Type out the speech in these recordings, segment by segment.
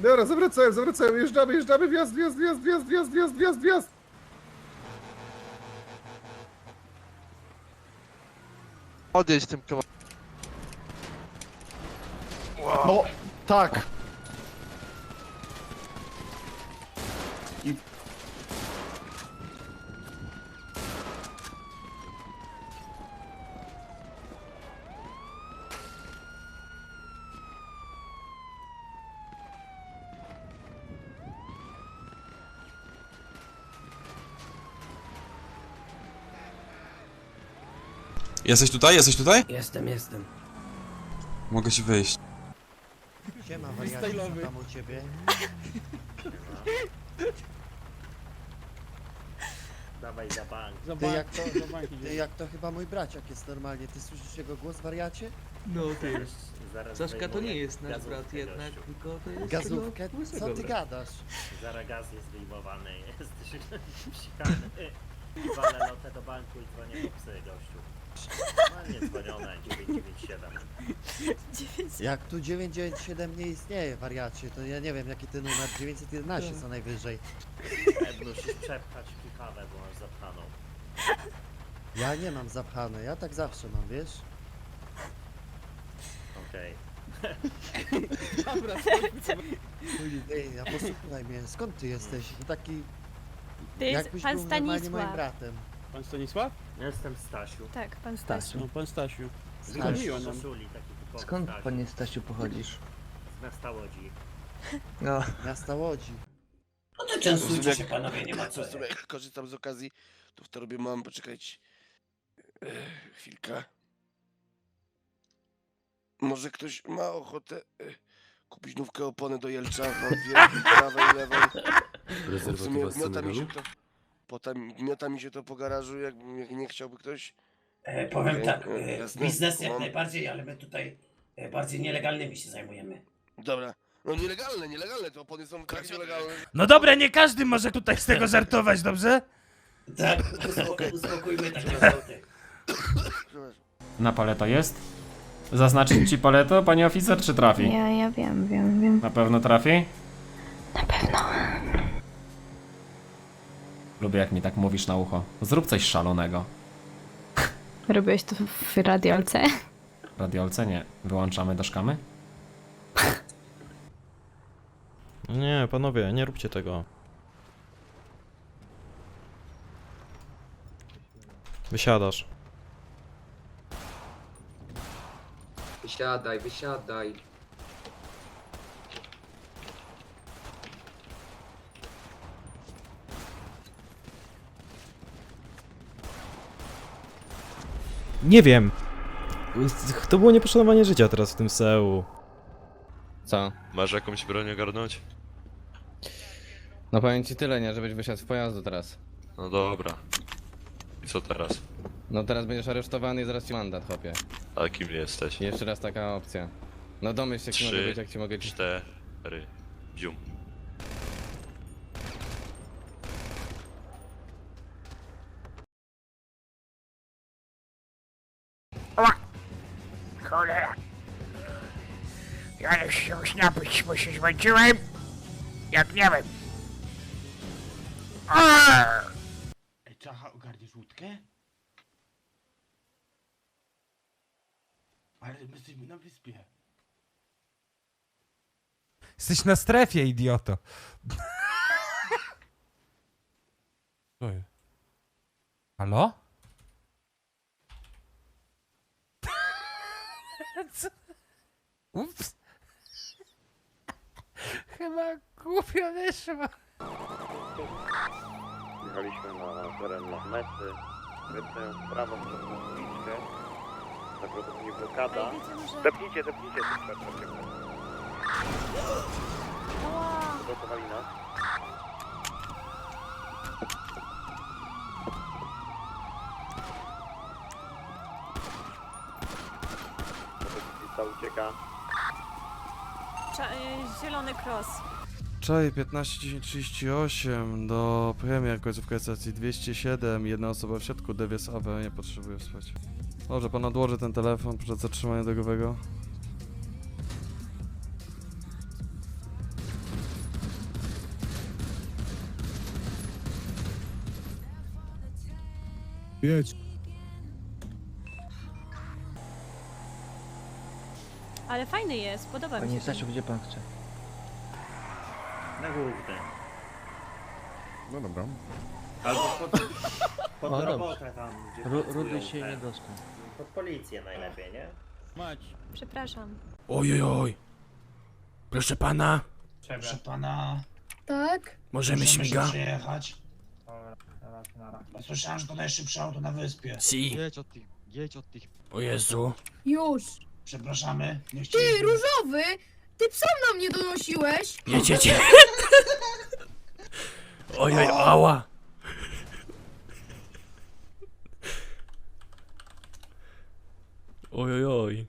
Dobra, zawracają, zawracają, jeżdżamy, jeżdżamy, wjazd, wjazd, wjazd, wjazd, wjazd, wjazd, wjazd, wjazd. Odjedź tym kawałkiem. No, tak. Jesteś tutaj? Jesteś tutaj? Jestem, jestem. Mogę ci wyjść. Siema, wariacie, co tam u ciebie? Dawaj za bank. Ty jak to, ty jak to chyba mój braciak jest normalnie, ty słyszysz jego głos, wariacie? No ty. Zaraz Saszka to wyjmuję nie jest nasz gazówkę, brat jednak, gościu. tylko to jest Gazówkę? łysego Co ty brata. gadasz? Zaraz gaz jest wyjmowany, jesteś psikany. Walę lotę do banku i dzwonię po psy, gościu. Normalnie dzwonione, 997. Jak tu 997 nie istnieje, wariacie, to ja nie wiem jaki ty numer, 911 co najwyżej. E, Musisz przepchać pikawę, bo masz zapchaną. Ja nie mam zapchane, ja tak zawsze mam, wiesz? Okej. Ej, a posłuchaj mnie, skąd ty jesteś? To taki, To jest jakbyś pan był normalnie moim Stanisław. bratem. Pan Stanisław? Jestem Stasiu. Tak, pan Stasiu. No, pan Stasiu. Stasiu. miło nam. Taki typowy Skąd Stasiu. panie Stasiu pochodzisz? Z miasta Łodzi. No, Miasta Łodzi. no to częstujcie się panowie, nie ma co. Sobie jak korzystam z okazji, to w to robię mam poczekać e, chwilkę. Może ktoś ma ochotę e, kupić nówkę opony do Jelcza? Mam dwie, prawej i lewej. W sumie miota mi się to, potem, miota mi się to po garażu, jak, jak nie chciałby ktoś. E, powiem Okej, tak, e, e, jasne. biznes jak Mam- najbardziej, ale my tutaj e, bardziej nielegalnymi się zajmujemy. Dobra. No nielegalne, nielegalne, te opony są w trakcie legalne. No dobra, nie każdy może tutaj z tego żartować, dobrze? Tak, uspokój, uspokójmy takie żarty. Przepraszam. Na paleto jest? Zaznaczyć ci paleto, pani oficer, czy trafi? Ja, ja wiem, wiem, wiem. Na pewno trafi? Na pewno. Lubię jak mi tak mówisz na ucho. Zrób coś szalonego. Robiłeś to w radiolce? Radiolce nie. Wyłączamy do szkamy? Nie, panowie, nie róbcie tego. Wysiadasz. Wysiadaj, wysiadaj. Nie wiem. To było nieposzanowanie życia teraz w tym Seu. Co? Masz jakąś broń ogarnąć? No powiem ci tyle, nie, żebyś wysiadł z pojazdu teraz. No dobra. I co teraz? No teraz będziesz aresztowany i zaraz ci mandat, chłopie. A kim jesteś? Jeszcze raz taka opcja. No domyśl się, kim mogę Trzy, być, jak ci mogę... cztery, dzium. Już się już napić, bo się zmęczyłem. Jak nie wiem. Ej, Czacha, ogarniesz łódkę? Ale my jesteśmy na wyspie. Jesteś na strefie, idioto. Co jest? Halo? Co? Ups chyba głupio wyszło. Jechaliśmy na teren Lachmety, wypnę w prawo przez uliczkę, prawdopodobnie blokada. Ej, wiecie, może- Depnijcie, depnijcie, depnijcie. Ała, Blokowali nas. Motocyklista ucieka. Y, zielony cross. Czaj 15.10.38 do premia końcówka stacji 207, jedna osoba w środku, Dewies AW, nie potrzebuję spać. Może pan odłoży ten telefon przed zatrzymaniem drogowego. Jedź, Ale fajny jest, podoba mi się. ten. gdzie pan chce? Na główne. No dobra. Albo pod, pod O, robotę tam, gdzie pracują te- dostał. Pod policję najlepiej, nie? Przepraszam. Oj, oj, oj. Proszę pana, Proszę pana, Tak? możemy śmiga? przyjechać. Słyszałem, że to najszybsze auto na wyspie. Si. Jedź od tych, jedź od tych. O Jezu. Już. Przepraszamy, nie chcieliśmy. Ty, różowy! Ty psa na mnie donosiłeś! Jedziecie. Oj, oj, ała. Oj, oj, oj.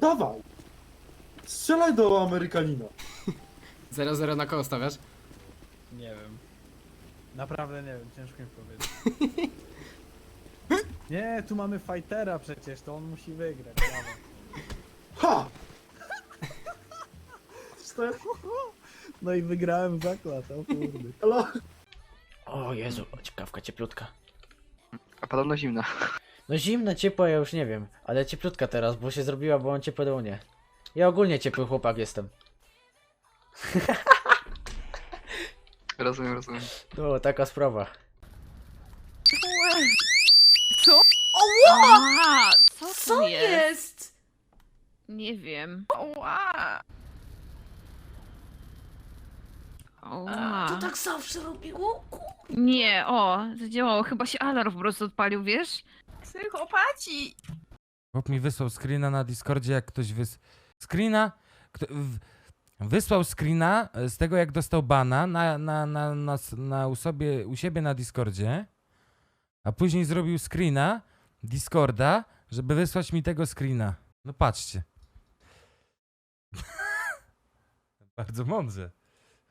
Dawaj! Strzelaj do Amerykanina. 0-0 na koło stawiasz? Nie wiem. Naprawdę nie wiem, ciężko mi powiedzieć. Nie, tu mamy fightera przecież, to on musi wygrać. Ha! No i wygrałem zakład, o kurde. Halo? O Jezu, ciekawka, cieplutka. A podobno zimna. No zimna, ciepła, ja już nie wiem, ale cieplutka teraz, bo się zrobiła, bo on ciepły do mnie. Ja ogólnie ciepły chłopak jestem. Rozumiem, rozumiem. No, taka sprawa. Ała! Co, co jest? Nie wiem. Ała! Ała. To tak zawsze robiło? Nie, o, zadziałało. Chyba się alarm po prostu odpalił, wiesz? Psychopaci! Chłop mi wysłał screena na Discordzie, jak ktoś wys... Screena? Kto... w- Wysłał screena e, z tego, jak dostał bana na, na, na, na, s- na u, sobie, u siebie na Discordzie, a później zrobił screena Discorda, żeby wysłać mi tego screena. No patrzcie. Bardzo mądrze.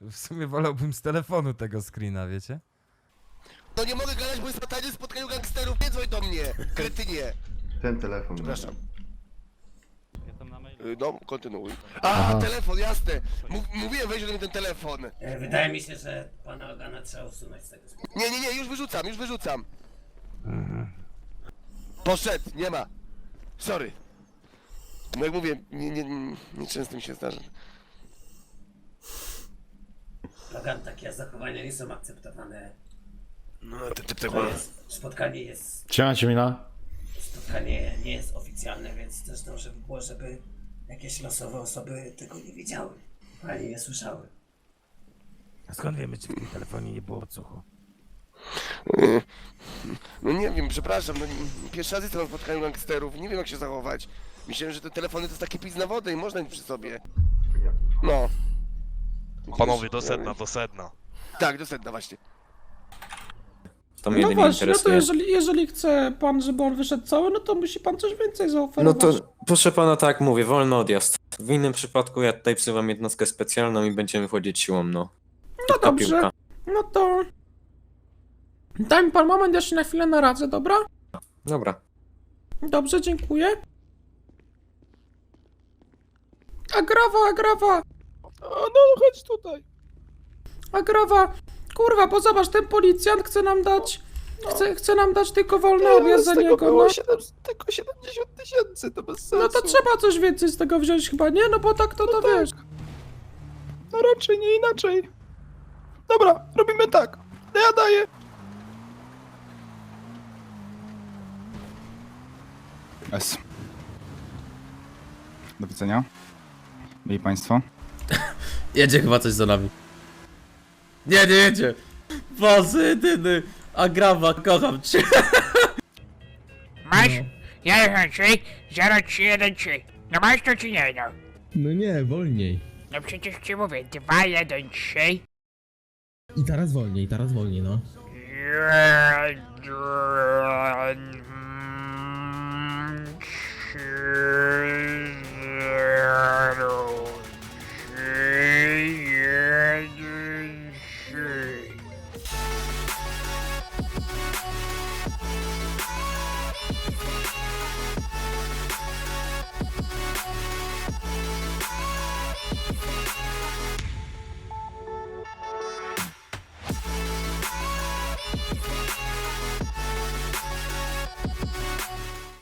W sumie wolałbym z telefonu tego screena, wiecie? No nie mogę gadać, bo jest fatalnie spotkaniu gangsterów, nie dzwoń do mnie, kretynie. Ten telefon. Przepraszam. Y, No, kontynuuj. A, telefon, jasne. Mów, mówiłem, weź do mnie ten telefon. Wydaje mi się, że pana Ogana trzeba usunąć z tego Nie, nie, nie, już wyrzucam, już wyrzucam. Poszedł, nie ma. Sorry. No jak mówię, nie, nie, nie, nie często mi się zdarza. Logan, takie zachowania nie są akceptowane. No, te, te, tego. spotkanie jest, Siema, Ciemina. spotkanie nie jest oficjalne, więc też dobrze by było, żeby jakieś losowe osoby tego nie wiedziały. Ani nie słyszały. A skąd wiemy, czy w tym telefonie nie było odsłuchu? No nie wiem, przepraszam, no, nie- pierwszy raz jestem na spotkaniu gangsterów, nie wiem jak się zachować. Myślałem, że te telefony to jest taki pic na wodę i można mieć przy sobie. No. Panowie, do sedna, do sedna. Tak, do sedna właśnie. To mnie jedynie interesuje. jeżeli, jeżeli chce pan, żeby on wyszedł cały, no to musi pan coś więcej No zaoferować. to, proszę pana, tak mówię, wolny odjazd. W innym przypadku ja tutaj wzywam jednostkę specjalną i będziemy wchodzić siłą, no. No Tylko piłka. no to... Daj mi pan moment, ja się na chwilę naradzę, dobra? Dobra. Dobrze, dziękuję. Agrawa, agrawa! no chodź tutaj. Agrawa, kurwa, bo zobacz, ten policjant chce nam dać... Chce, chce nam dać tylko wolny odjazd za niego, no. tylko 70 tysięcy, to bez sensu. No to trzeba coś więcej z tego wziąć chyba, nie? No bo tak to to wiesz. No raczej nie inaczej. Dobra, robimy tak. Ja daję. S. Do widzenia. Byli państwo. Jedzie chyba coś za nami. Nie, nie jedzie. Pozytyny. Agrawa, kocham cię. Masz? Ja raczej 0313. No masz to czy nie no? No nie, wolniej. No przecież ci mówię 213. I teraz wolniej, teraz wolniej, no.